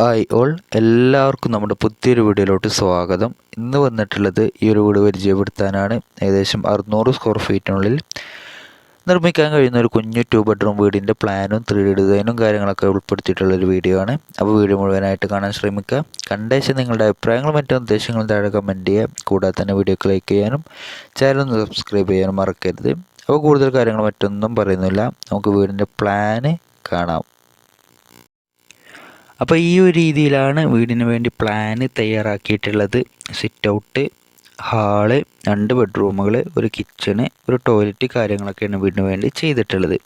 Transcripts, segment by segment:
Hi all എല്ലാവർക്കും നമ്മുടെ പുതിയൊരു വീഡിയോയിലോട്ട് സ്വാഗതം. ഇന്ന് വന്നിട്ടുള്ളത് ഈ ഒരു വീട് പരിചയപ്പെടുത്താനാണ്. ഏകദേശം അറുന്നൂറ് സ്ക്വയർ ഫീറ്റിനുള്ളിൽ നിർമ്മിക്കാൻ കഴിയുന്ന ഒരു കുഞ്ഞു ടു ബെഡ്റൂം വീടിന്റെ പ്ലാനും ത്രീ ഡി ഡിസൈനും കാര്യങ്ങളൊക്കെ ഉൾപ്പെടുത്തിയിട്ടുള്ള ഒരു വീഡിയോ ആണ്. അപ്പോൾ വീഡിയോ മുഴുവനായിട്ട് കാണാൻ ശ്രമിക്കുക. കണ്ടേശം നിങ്ങളുടെ അഭിപ്രായങ്ങളും മറ്റു നിർദ്ദേശങ്ങളും താഴെ കമന്റ് ചെയ്യുക. കൂടാതെ തന്നെ വീഡിയോ ലൈക്ക് ചെയ്യാനും ചാനൽ ഒന്ന് സബ്സ്ക്രൈബ് ചെയ്യാനും മറക്കരുത്. അപ്പോൾ കൂടുതൽ കാര്യങ്ങൾ മറ്റൊന്നും പറയുന്നില്ല. നമുക്ക് വീടിന്റെ പ്ലാന് കാണാം. അപ്പോൾ ഈ ഒരു രീതിയിലാണ് വീടിന് വേണ്ടി പ്ലാന് തയ്യാറാക്കിയിട്ടുള്ളത്. സിറ്റ് ഔട്ട് ഹാൾ രണ്ട് ബെഡ്റൂമുകൾ ഒരു കിച്ചണ് ഒരു ടോയ്ലറ്റ് കാര്യങ്ങളൊക്കെയാണ് വീടിന് വേണ്ടി ചെയ്തിട്ടുള്ളത്.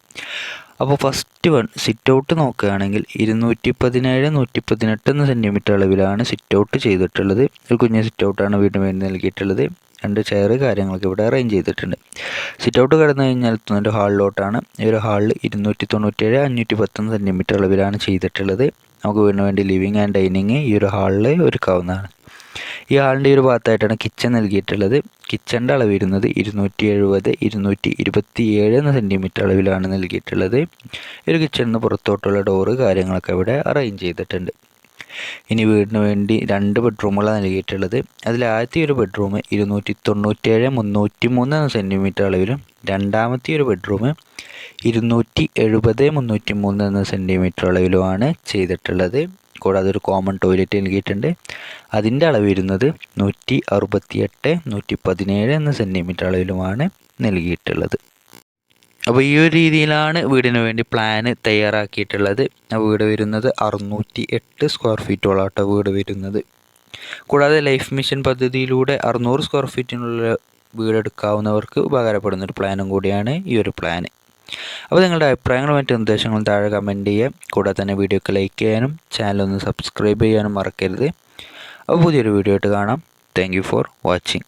അപ്പോൾ ഫസ്റ്റ് വൺ സിറ്റ് ഔട്ട് നോക്കുകയാണെങ്കിൽ ഇരുന്നൂറ്റി പതിനേഴ് നൂറ്റി പതിനെട്ട് എന്ന സെന്റിമീറ്റർ അളവിലാണ് സിറ്റ് ഔട്ട് ചെയ്തിട്ടുള്ളത്. ഒരു കുഞ്ഞ് സിറ്റ് ഔട്ടാണ് വീടിന് വേണ്ടി നൽകിയിട്ടുള്ളത്. രണ്ട് ചെയർ കാര്യങ്ങളൊക്കെ ഇവിടെ അറേഞ്ച് ചെയ്തിട്ടുണ്ട്. സിറ്റ് ഔട്ട് കടന്നു കഴിഞ്ഞാൽ എത്തുന്നൊരു ഹാളിലോട്ടാണ് ഈ ഒരു ഹാളിൽ ഇരുന്നൂറ്റി തൊണ്ണൂറ്റേഴ് അഞ്ഞൂറ്റി പത്തൊന്ന് സെന്റിമീറ്റർ അളവിലാണ് ചെയ്തിട്ടുള്ളത്. നമുക്ക് വീടിന് വേണ്ടി ലിവിങ് ആൻഡ് ഡൈനിങ് ഈ ഒരു ഹാളിൽ ഒരുക്കാവുന്നതാണ്. ഈ ഹാളിന്റെ ഒരു ഭാഗത്തായിട്ടാണ് കിച്ചൺ നൽകിയിട്ടുള്ളത്. കിച്ചന്റെ അളവ് വരുന്നത് ഇരുന്നൂറ്റി എഴുപത് ഇരുന്നൂറ്റി ഇരുപത്തി ഏഴ് എന്ന സെന്റിമീറ്റർ അളവിലാണ് നൽകിയിട്ടുള്ളത്. ഒരു കിച്ചണിന് പുറത്തോട്ടുള്ള ഡോറ് കാര്യങ്ങളൊക്കെ ഇവിടെ അറേഞ്ച് ചെയ്തിട്ടുണ്ട്. ഇനി വീടിന് വേണ്ടി രണ്ട് ബെഡ്റൂമുകളാണ് നൽകിയിട്ടുള്ളത്. അതിൽ ആദ്യത്തെ ഒരു ബെഡ്റൂം ഇരുന്നൂറ്റി തൊണ്ണൂറ്റേഴ് മുന്നൂറ്റി മൂന്ന് എന്ന സെന്റിമീറ്റർ അളവിലും രണ്ടാമത്തെ ഒരു ബെഡ്റൂം ഇരുന്നൂറ്റി എഴുപത് മുന്നൂറ്റി മൂന്ന് എന്ന സെന്റിമീറ്റർ അളവിലുമാണ് ചെയ്തിട്ടുള്ളത്. കൂടാതെ ഒരു കോമൺ ടോയ്ലറ്റ് നൽകിയിട്ടുണ്ട്. അതിന്റെ അളവ് ഇരുന്നത് നൂറ്റി അറുപത്തിയെട്ട് നൂറ്റി പതിനേഴ് എന്ന സെന്റിമീറ്റർ അളവിലുമാണ് നൽകിയിട്ടുള്ളത്. അപ്പോൾ ഈ ഒരു രീതിയിലാണ് വീടിന് വേണ്ടി പ്ലാന് തയ്യാറാക്കിയിട്ടുള്ളത്. ആ വീട് വരുന്നത് അറുന്നൂറ്റി എട്ട് സ്ക്വയർ ഫീറ്റോളാട്ടോ വീട് വരുന്നത്. കൂടാതെ ലൈഫ് മിഷൻ പദ്ധതിയിലൂടെ അറുന്നൂറ് സ്ക്വയർ ഫീറ്റിനുള്ള വീടെടുക്കാവുന്നവർക്ക് ഉപകാരപ്പെടുന്ന ഒരു പ്ലാനും കൂടിയാണ് ഈ ഒരു പ്ലാന് അപ്പോൾ നിങ്ങളുടെ അഭിപ്രായങ്ങളും മറ്റു നിർദ്ദേശങ്ങളും താഴെ കമന്റ് ചെയ്യുക. കൂടാതെ തന്നെ വീഡിയോക്ക് ലൈക്ക് ചെയ്യാനും ചാനൽ ഒന്ന് സബ്സ്ക്രൈബ് ചെയ്യാനും മറക്കരുത്. അപ്പോൾ പുതിയൊരു വീഡിയോ ആയിട്ട് കാണാം. Thank for watching